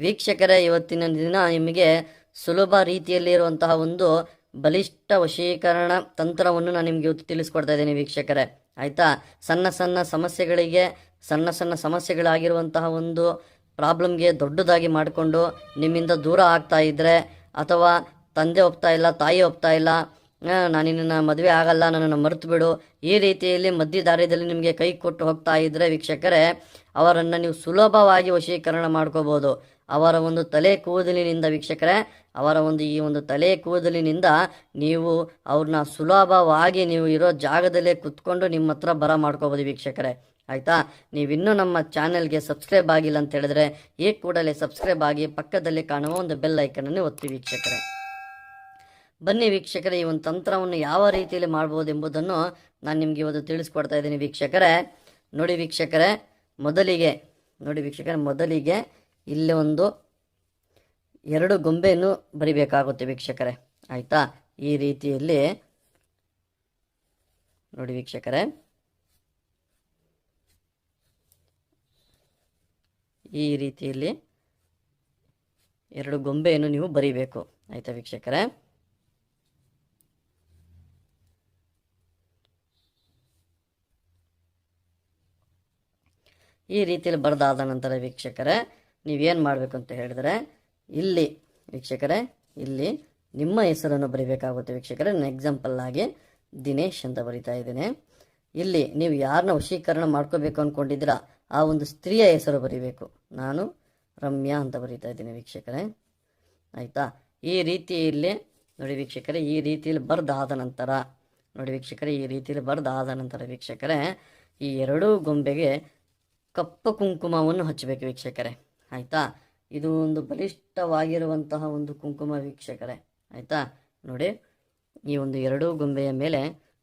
ವೀಕ್ಷಕರೇ, ಇವತ್ತಿನ ದಿನ ನಿಮಗೆ ಸುಲಭ ರೀತಿಯಲ್ಲಿ ಇರುವಂತಹ ಒಂದು ಬಲಿಷ್ಠ ವಶೀಕರಣ ತಂತ್ರವನ್ನು ನಾನು ನಿಮಗೆ ಇವತ್ತು ತಿಳಿಸ್ಕೊಡ್ತಾ ಇದ್ದೀನಿ ವೀಕ್ಷಕರೇ. ಆಯಿತಾ? ಸಣ್ಣ ಸಣ್ಣ ಸಮಸ್ಯೆಗಳಿಗೆ, ಸಣ್ಣ ಸಣ್ಣ ಸಮಸ್ಯೆಗಳಾಗಿರುವಂತಹ ಒಂದು ಪ್ರಾಬ್ಲಮ್ಗೆ ದೊಡ್ಡದಾಗಿ ಮಾಡಿಕೊಂಡು ನಿಮ್ಮಿಂದ ದೂರ ಆಗ್ತಾ ಇದ್ದರೆ ಅಥವಾ ತಂದೆ ಒಪ್ತಾ ಇಲ್ಲ, ತಾಯಿ ಒಪ್ತಾ ಇಲ್ಲ ನಾನು ನಿನ್ನ ಮದುವೆ ಆಗಲ್ಲ, ನನ್ನನ್ನು ಮರೆತು ಬಿಡು ಈ ರೀತಿಯಲ್ಲಿ ಮಧ್ಯ ದಾರಿಯಲ್ಲಿ ನಿಮಗೆ ಕೈ ಕೊಟ್ಟು ಹೋಗ್ತಾ ಇದ್ದರೆ ವೀಕ್ಷಕರೇ, ಅವರನ್ನು ನೀವು ಸುಲಭವಾಗಿ ವಶೀಕರಣ ಮಾಡ್ಕೋಬೋದು. ಅವರ ಒಂದು ತಲೆ ಕೂದಲಿನಿಂದ ವೀಕ್ಷಕರೇ, ಅವರ ಒಂದು ಈ ಒಂದು ತಲೆ ಕೂದಲಿನಿಂದ ನೀವು ಅವ್ರನ್ನ ಸುಲಭವಾಗಿ ನೀವು ಇರೋ ಜಾಗದಲ್ಲೇ ಕುತ್ಕೊಂಡು ನಿಮ್ಮ ಹತ್ರ ಬರ ಮಾಡ್ಕೋಬೋದು ವೀಕ್ಷಕರೇ. ಆಯಿತಾ? ನೀವಿನ್ನೂ ನಮ್ಮ ಚಾನೆಲ್ಗೆ ಸಬ್ಸ್ಕ್ರೈಬ್ ಆಗಿಲ್ಲ ಅಂತ ಹೇಳಿದ್ರೆ, ಈ ಕೂಡಲೇ ಸಬ್ಸ್ಕ್ರೈಬ್ ಆಗಿ ಪಕ್ಕದಲ್ಲಿ ಕಾಣುವ ಒಂದು ಬೆಲ್ ಐಕನನ್ನು ಒತ್ತಿ ವೀಕ್ಷಕರೇ. ಬನ್ನಿ ವೀಕ್ಷಕರೇ, ಈ ಒಂದು ತಂತ್ರವನ್ನು ಯಾವ ರೀತಿಯಲ್ಲಿ ಮಾಡ್ಬೋದು ಎಂಬುದನ್ನು ನಾನು ನಿಮಗೆ ಇವತ್ತು ತಿಳಿಸ್ಕೊಡ್ತಾ ಇದ್ದೀನಿ ವೀಕ್ಷಕರೇ. ನೋಡಿ ವೀಕ್ಷಕರೇ, ಮೊದಲಿಗೆ, ನೋಡಿ ವೀಕ್ಷಕರೇ, ಮೊದಲಿಗೆ ಇಲ್ಲಿ ಒಂದು ಎರಡು ಗೊಂಬೆಯನ್ನು ಬರಿಬೇಕಾಗುತ್ತೆ ವೀಕ್ಷಕರೇ. ಆಯಿತಾ? ಈ ರೀತಿಯಲ್ಲಿ, ನೋಡಿ ವೀಕ್ಷಕರೇ. ಈ ರೀತಿಯಲ್ಲಿ ಎರಡು ಗೊಂಬೆಯನ್ನು ನೀವು ಬರಿಬೇಕು. ಆಯಿತಾ ವೀಕ್ಷಕರೇ? ಈ ರೀತಿಯಲ್ಲಿ ಬರೆದಾದ ನಂತರ ವೀಕ್ಷಕರೇ, ನೀವೇನು ಮಾಡಬೇಕು ಅಂತ ಹೇಳಿದರೆ, ಇಲ್ಲಿ ವೀಕ್ಷಕರೇ, ಇಲ್ಲಿ ನಿಮ್ಮ ಹೆಸರನ್ನು ಬರೀಬೇಕಾಗುತ್ತೆ ವೀಕ್ಷಕರೇ. ನಾನು ಎಕ್ಸಾಂಪಲ್ ಆಗಿ ದಿನೇಶ್ ಅಂತ ಬರಿತಾ ಇದ್ದೀನಿ. ಇಲ್ಲಿ ನೀವು ಯಾರನ್ನ ವಶೀಕರಣ ಮಾಡ್ಕೋಬೇಕು ಅಂದ್ಕೊಂಡಿದ್ದೀರಾ ಆ ಒಂದು ಸ್ತ್ರೀಯ ಹೆಸರು ಬರೀಬೇಕು. ನಾನು ರಮ್ಯಾ ಅಂತ ಬರಿತಾ ಇದ್ದೀನಿ ವೀಕ್ಷಕರೇ. ಆಯಿತಾ? ಈ ರೀತಿಯಲ್ಲಿ, ನೋಡಿ ವೀಕ್ಷಕರೇ, ಈ ರೀತಿಯಲ್ಲಿ ಬರೆದಾದ ನಂತರ, ನೋಡಿ ವೀಕ್ಷಕರೇ, ಈ ರೀತಿಯಲ್ಲಿ ಬರೆದಾದ ನಂತರ ವೀಕ್ಷಕರೇ, ಈ ಎರಡೂ ಗೊಂಬೆಗೆ ಕಪ್ಪು ಕುಂಕುಮವನ್ನು ಹಚ್ಚಬೇಕು ವೀಕ್ಷಕರೇ. ಆಯಿತಾ? ಇದು ಒಂದು ಬಲಿಷ್ಠವಾಗಿರುವಂತಹ ಒಂದು ಕುಂಕುಮ ವೀಕ್ಷಕರೇ. ಆಯಿತಾ? ನೋಡಿ, ಈ ಒಂದು ಎರಡೂ ಗೊಂಬೆಯ ಮೇಲೆ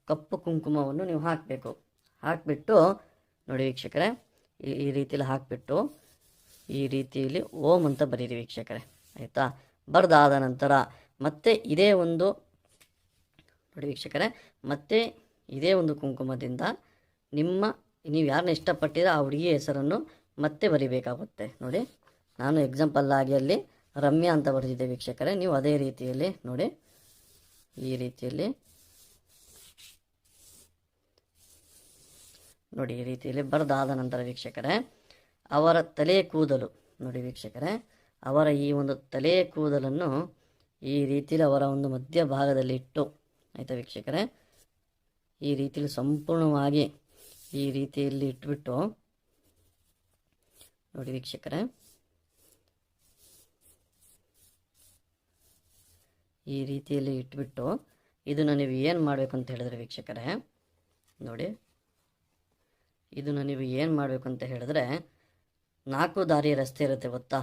ಕಪ್ಪು ಕುಂಕುಮವನ್ನು ನೀವು ಹಾಕಬೇಕು. ಹಾಕಿಬಿಟ್ಟು, ನೋಡಿ ವೀಕ್ಷಕರೇ, ಈ ರೀತಿಯಲ್ಲಿ ಹಾಕಿಬಿಟ್ಟು, ಈ ರೀತಿಯಲ್ಲಿ ಓಂ ಅಂತ ಬರೀರಿ ವೀಕ್ಷಕರೇ. ಆಯಿತಾ? ಬರೆದಾದ ನಂತರ ಮತ್ತೆ ಇದೇ ಒಂದು, ನೋಡಿ ವೀಕ್ಷಕರೇ, ಮತ್ತೆ ಇದೇ ಒಂದು ಕುಂಕುಮದಿಂದ ನಿಮ್ಮ ನೀವು ಯಾರನ್ನ ಇಷ್ಟಪಟ್ಟಿರೋ ಆ ಹುಡುಗಿಯ ಹೆಸರನ್ನು ಮತ್ತೆ ಬರಿಬೇಕಾಗುತ್ತೆ. ನೋಡಿ, ನಾನು ಎಕ್ಸಾಂಪಲ್ ಆಗಿ ಅಲ್ಲಿ ರಮ್ಯಾ ಅಂತ ಬರೆದಿದ್ದೆ ವೀಕ್ಷಕರೇ. ನೀವು ಅದೇ ರೀತಿಯಲ್ಲಿ ನೋಡಿ, ಈ ರೀತಿಯಲ್ಲಿ ನೋಡಿ, ಈ ರೀತಿಯಲ್ಲಿ ಬರೆದಾದ ನಂತರ ವೀಕ್ಷಕರೇ, ಅವರ ತಲೆ ಕೂದಲು, ನೋಡಿ ವೀಕ್ಷಕರೇ, ಅವರ ಈ ಒಂದು ತಲೆ ಕೂದಲನ್ನು ಈ ರೀತಿಯಲ್ಲಿ ಅವರ ಒಂದು ಮಧ್ಯ ಭಾಗದಲ್ಲಿ ಇಟ್ಟು, ಆಯಿತಾ ವೀಕ್ಷಕರೇ, ಈ ರೀತಿಯಲ್ಲಿ ಸಂಪೂರ್ಣವಾಗಿ ಈ ರೀತಿಯಲ್ಲಿ ಇಟ್ಬಿಟ್ಟು ನೋಡಿ ವೀಕ್ಷಕರೇ. ಈ ರೀತಿಯಲ್ಲಿ ಇಟ್ಬಿಟ್ಟು ಇದನ್ನು ನೀವು ಏನು ಮಾಡಬೇಕು ಅಂತ ಹೇಳಿದ್ರೆ ವೀಕ್ಷಕರೇ, ನೋಡಿ. ಇದನ್ನು ನೀವು ಏನು ಮಾಡಬೇಕು ಅಂತ ಹೇಳಿದ್ರೆ, ನಾಲ್ಕು ದಾರಿ ರಸ್ತೆ ಇರುತ್ತೆ ಗೊತ್ತಾ?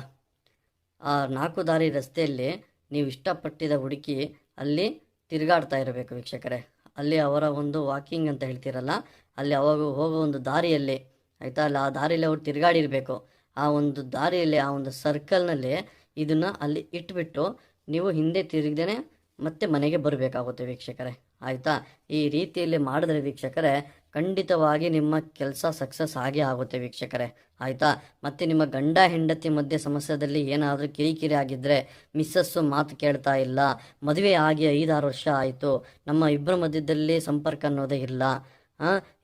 ಆ ನಾಲ್ಕು ದಾರಿ ರಸ್ತೆಯಲ್ಲಿ ನೀವು ಇಷ್ಟಪಟ್ಟಿದ ಹುಡುಕಿ ಅಲ್ಲಿ ತಿರುಗಾಡ್ತಾ ಇರಬೇಕು ವೀಕ್ಷಕರೇ. ಅಲ್ಲಿ ಅವರ ಒಂದು ವಾಕಿಂಗ್ ಅಂತ ಹೇಳ್ತೀರಲ್ಲ, ಅಲ್ಲಿ ಅವಾಗ ಹೋಗೋ ಒಂದು ದಾರಿಯಲ್ಲಿ, ಆಯಿತಾ? ಅಲ್ಲ, ಆ ದಾರಿಯಲ್ಲಿ ಅವ್ರು ತಿರುಗಾಡಿರಬೇಕು. ಆ ಒಂದು ದಾರಿಯಲ್ಲಿ, ಆ ಒಂದು ಸರ್ಕಲ್ನಲ್ಲಿ ಇದನ್ನು ಅಲ್ಲಿ ಇಟ್ಬಿಟ್ಟು ನೀವು ಹಿಂದೆ ತಿರುಗದೇನೆ ಮತ್ತೆ ಮನೆಗೆ ಬರಬೇಕಾಗುತ್ತೆ ವೀಕ್ಷಕರೇ, ಆಯಿತಾ? ಈ ರೀತಿಯಲ್ಲಿ ಮಾಡಿದ್ರೆ ವೀಕ್ಷಕರೇ ಖಂಡಿತವಾಗಿ ನಿಮ್ಮ ಕೆಲಸ ಸಕ್ಸಸ್ ಆಗೇ ಆಗುತ್ತೆ ವೀಕ್ಷಕರೇ. ಆಯಿತಾ? ಮತ್ತು ನಿಮ್ಮ ಗಂಡ, ಹೆಂಡತಿ ಮಧ್ಯೆ ಸಮಸ್ಯೆದಲ್ಲಿ ಏನಾದರೂ ಕಿರಿಕಿರಿ ಆಗಿದ್ದರೆ ಮಿಸ್ಸಸ್ಸು ಮಾತು ಕೇಳ್ತಾ ಇಲ್ಲ. ಮದುವೆ ಆಗಿ ಐದಾರು ವರ್ಷ ಆಯಿತು. ನಮ್ಮ ಇಬ್ಬರ ಮಧ್ಯದಲ್ಲಿ ಸಂಪರ್ಕ ಅನ್ನೋದೇ ಇಲ್ಲ.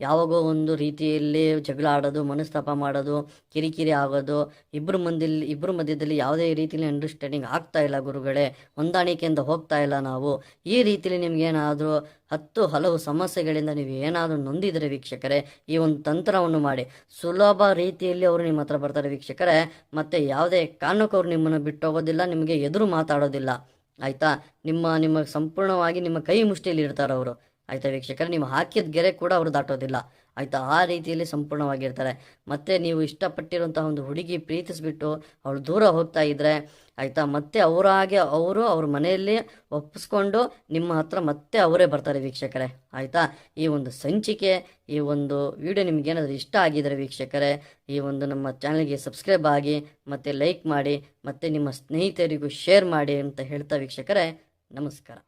ಯಾವಾಗೋ ಒಂದು ರೀತಿಯಲ್ಲಿ ಜಗಳ ಆಡೋದು ಮನಸ್ತಾಪ ಮಾಡೋದು, ಕಿರಿಕಿರಿ ಆಗೋದು ಇಬ್ಬರು ಮಂದಿಲಿ ಇಬ್ಬರು ಮಧ್ಯದಲ್ಲಿ ಯಾವುದೇ ರೀತಿಯಲ್ಲಿ ಅಂಡರ್ಸ್ಟ್ಯಾಂಡಿಂಗ್ ಆಗ್ತಾ ಇಲ್ಲ ಗುರುಗಳೇ, ಹೊಂದಾಣಿಕೆಯಿಂದ ಹೋಗ್ತಾ ಇಲ್ಲ ನಾವು. ಈ ರೀತಿಯಲ್ಲಿ ನಿಮಗೇನಾದರೂ ಹತ್ತು ಹಲವು ಸಮಸ್ಯೆಗಳಿಂದ ನೀವು ಏನಾದರೂ ನೊಂದಿದರೆ ವೀಕ್ಷಕರೇ, ಈ ಒಂದು ತಂತ್ರವನ್ನು ಮಾಡಿ. ಸುಲಭ ರೀತಿಯಲ್ಲಿ ಅವರು ನಿಮ್ಮ ಹತ್ರ ಬರ್ತಾರೆ ವೀಕ್ಷಕರೇ, ಮತ್ತು ಯಾವುದೇ ಕಾರಣಕ್ಕೂ ಅವರು ನಿಮ್ಮನ್ನು ಬಿಟ್ಟೋಗೋದಿಲ್ಲ, ನಿಮಗೆ ಎದುರು ಮಾತಾಡೋದಿಲ್ಲ. ಆಯಿತಾ? ನಿಮ್ಮ ನಿಮ್ಮ ಸಂಪೂರ್ಣವಾಗಿ ನಿಮ್ಮ ಕೈ ಮುಷ್ಟಿಯಲ್ಲಿ ಇರ್ತಾರೆ ಅವರು. ಆಯಿತಾ ವೀಕ್ಷಕರೇ? ನೀವು ಹಾಕಿದ ಗೆರೆ ಕೂಡ ಅವರು ದಾಟೋದಿಲ್ಲ. ಆಯಿತಾ? ಆ ರೀತಿಯಲ್ಲಿ ಸಂಪೂರ್ಣವಾಗಿರ್ತಾರೆ. ಮತ್ತೆ ನೀವು ಇಷ್ಟಪಟ್ಟಿರುವಂತಹ ಒಂದು ಹುಡುಗಿ ಪ್ರೀತಿಸ್ಬಿಟ್ಟು ಅವಳು ದೂರ ಹೋಗ್ತಾ ಇದ್ದರೆ ಆಯಿತಾ? ಮತ್ತೆ ಅವರಾಗೆ ಅವರು ಅವ್ರ ಮನೆಯಲ್ಲಿ ಒಪ್ಪಿಸ್ಕೊಂಡು ನಿಮ್ಮ ಹತ್ರ ಮತ್ತೆ ಅವರೇ ಬರ್ತಾರೆ ವೀಕ್ಷಕರೇ. ಆಯಿತಾ? ಈ ಒಂದು ಸಂಚಿಕೆ, ಈ ಒಂದು ವಿಡಿಯೋ ನಿಮಗೇನಾದರೂ ಇಷ್ಟ ಆಗಿದ್ರೆ ವೀಕ್ಷಕರೇ, ಈ ಒಂದು ನಮ್ಮ ಚಾನಲ್ಗೆ ಸಬ್ಸ್ಕ್ರೈಬ್ ಆಗಿ, ಮತ್ತು ಲೈಕ್ ಮಾಡಿ, ಮತ್ತು ನಿಮ್ಮ ಸ್ನೇಹಿತರಿಗೂ ಶೇರ್ ಮಾಡಿ ಅಂತ ಹೇಳ್ತಾ ವೀಕ್ಷಕರೇ, ನಮಸ್ಕಾರ.